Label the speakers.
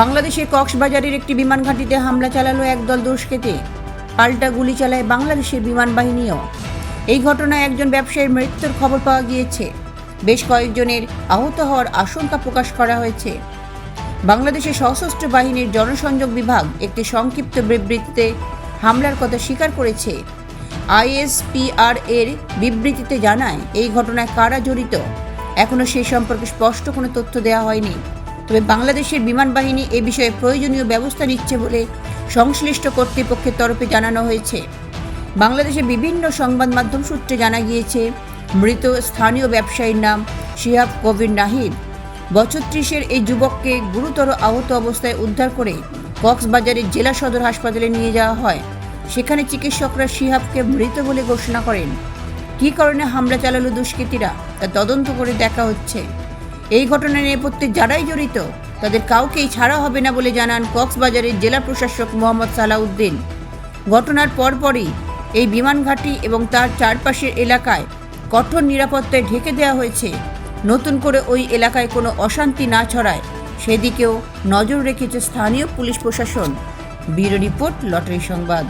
Speaker 1: বাংলাদেশের কক্সবাজারের একটি বিমান ঘাঁটিতে হামলা চালালো একদল দুষ্কৃতী। পাল্টা গুলি চালায় বাংলাদেশের বিমান বাহিনীও। এই ঘটনায় একজন ব্যবসায়ীর মৃত্যুর খবর পাওয়া গিয়েছে। বেশ কয়েকজনের আহত হওয়ার আশঙ্কা প্রকাশ করা হয়েছে। বাংলাদেশের সশস্ত্র বাহিনীর জনসংযোগ বিভাগ একটি সংক্ষিপ্ত বিবৃতিতে হামলার কথা স্বীকার করেছে। আইএসপিআর এর বিবৃতিতে জানায়, এই ঘটনায় কারা জড়িত? এখনও সে সম্পর্কে স্পষ্ট কোনো তথ্য দেওয়া হয়নি। তবে বাংলাদেশের বিমান বাহিনী এ বিষয়ে প্রয়োজনীয় ব্যবস্থা নিচ্ছে বলে সংশ্লিষ্ট কর্তৃপক্ষের তরফে জানানো হয়েছে। বাংলাদেশের বিভিন্ন সংবাদ মাধ্যম সূত্রে জানা গিয়েছে, মৃত স্থানীয় ব্যবসায়ীর নাম শিহাব কবির নাহিদ। বছর ত্রিশের এই যুবককে গুরুতর আহত অবস্থায় উদ্ধার করে কক্সবাজারের জেলা সদর হাসপাতালে নিয়ে যাওয়া হয়। সেখানে চিকিৎসকরা শিহাবকে মৃত বলে ঘোষণা করেন। কী কারণে হামলা চালালো দুষ্কৃতীরা, তা তদন্ত করে দেখা হচ্ছে। এই ঘটনার নেপথ্যে যারাই জড়িত, তাদের কাউকেই ছাড়া হবে না বলে জানান কক্সবাজারের জেলা প্রশাসক মোহাম্মদ সালাউদ্দিন। ঘটনার পরপরই এই বিমান ঘাঁটি এবং তার চারপাশের এলাকায় কঠোর নিরাপত্তায় ঢেকে দেওয়া হয়েছে। নতুন করে ওই এলাকায় কোনো অশান্তি না ছড়ায়, সেদিকেও নজর রেখেছে স্থানীয় পুলিশ প্রশাসন। ব্যুরো রিপোর্ট, লটারি সংবাদ।